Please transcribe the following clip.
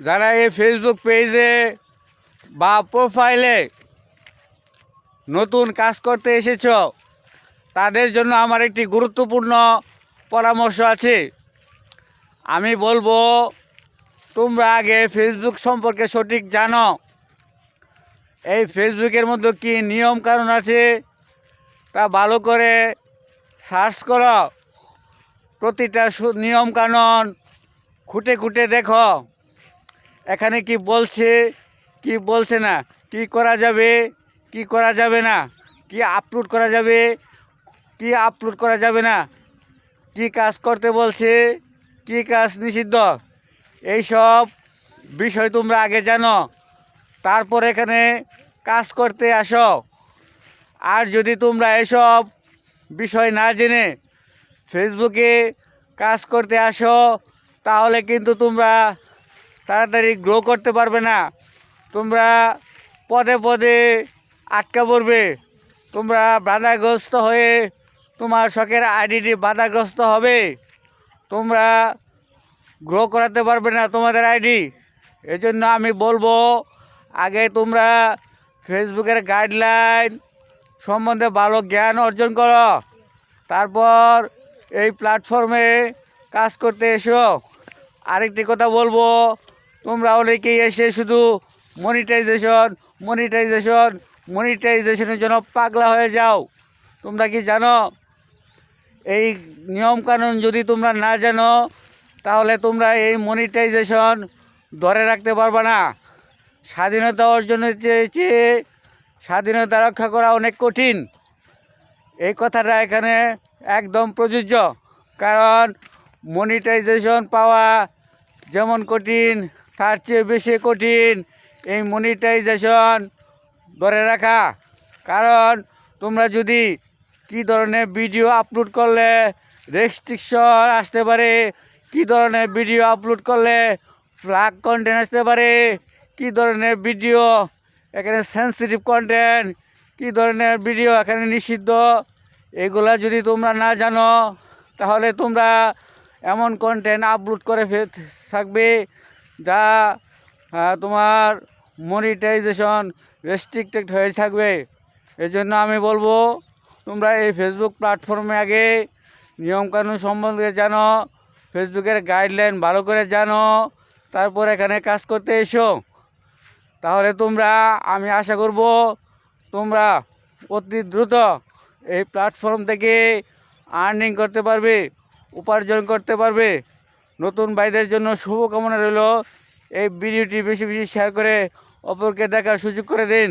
যারা এই ফেসবুক পেজে বা প্রোফাইলে নতুন কাজ করতে এসেছ, তাদের জন্য আমার একটি গুরুত্বপূর্ণ পরামর্শ আছে। আমি বলব, তোমরা আগে ফেসবুক সম্পর্কে সঠিক জানো। এই ফেসবুকের মধ্যে কি নিয়ম কানুন আছে, তা ভালো করে সার্চ করো। প্রতিটা নিয়ম কানুন খুঁটে খুঁটে দেখো। এখানে কি বলছে কি বলছে না? কি করা যাবে, কি করা যাবে না? কি আপলোড করা যাবে, কি আপলোড করা যাবে না? কি কাজ করতে বলছে, কি কাজ নিষিদ্ধ? এইসব বিষয় তোমরা আগে জানো। তারপর এখানে কাজ করতে আসো। আর যদি তোমরা এসব বিষয় না জেনে ফেসবুকে কাজ করতে আসো, তাহলে কিন্তু তোমরা তাড়াতাড়ি গ্রো করতে পারবে না। তোমরা পদে পদে আটকা পড়বে। তোমরা বাধাগ্রস্ত হয়ে তোমার শখের আইডিটি বাধাগ্রস্ত হবে। তোমরা গ্রো করাতে পারবে না তোমাদের আইডি এই জন্য আমি বলব, আগে তোমরা ফেসবুকের গাইডলাইন সম্বন্ধে ভালো জ্ঞান অর্জন করো। তারপর এই প্ল্যাটফর্মে কাজ করতে এসো। আরেকটি কথা বলব তোমরা অনেকেই এসে শুধু মনিটাইজেশন মনিটাইজেশন মনিটাইজেশনের জন্য পাগলা হয়ে যাও। তোমরা কি জানো? এই নিয়মকানুন যদি তোমরা না জানো, তাহলে তোমরা এই মনিটাইজেশন ধরে রাখতে পারবে না। স্বাধীনতা অর্জনের চেয়ে স্বাধীনতা রক্ষা করা অনেক কঠিন। এই কথাটা এখানে একদম প্রযোজ্য। কারণ মনিটাইজেশন পাওয়া যেমন কঠিন তার চেয়ে বেশি কঠিন এই মনিটাইজেশন ধরে রাখা। কারণ তোমরা যদি কি ধরনের ভিডিও আপলোড করলে রেস্ট্রিকশন আসতে পারে, কি ধরনের ভিডিও আপলোড করলে ফ্লাগ কন্টেন্ট আসতে পারে, কি ধরনের ভিডিও এখানে সেন্সিটিভ কন্টেন্ট কি ধরনের ভিডিও এখানে নিষিদ্ধ, এগুলা যদি তোমরা না জানো, তাহলে তোমরা এমন কন্টেন্ট আপলোড করে থাকবে যা তোমার মনিটাইজেশন রেস্ট্রিক্টেড হয়ে থাকবে। এই জন্য আমি বলব, তোমরা এই ফেসবুক প্ল্যাটফর্মে আগে নিয়মকানুন সম্বন্ধে জানো ফেসবুকের গাইডলাইন ভালো করে জানো, তারপর এখানে কাজ করতে এসো। তাহলে তোমরা, আমি আশা করব, তোমরা অতি দ্রুত এই প্ল্যাটফর্ম থেকে আর্নিং করতে পারবে, উপার্জন করতে পারবে। নতুন ভাইদের জন্য শুভকামনা রইল। এই ভিডিওটি বেশি বেশি শেয়ার করে অপরকে দেখার সুযোগ করে দিন।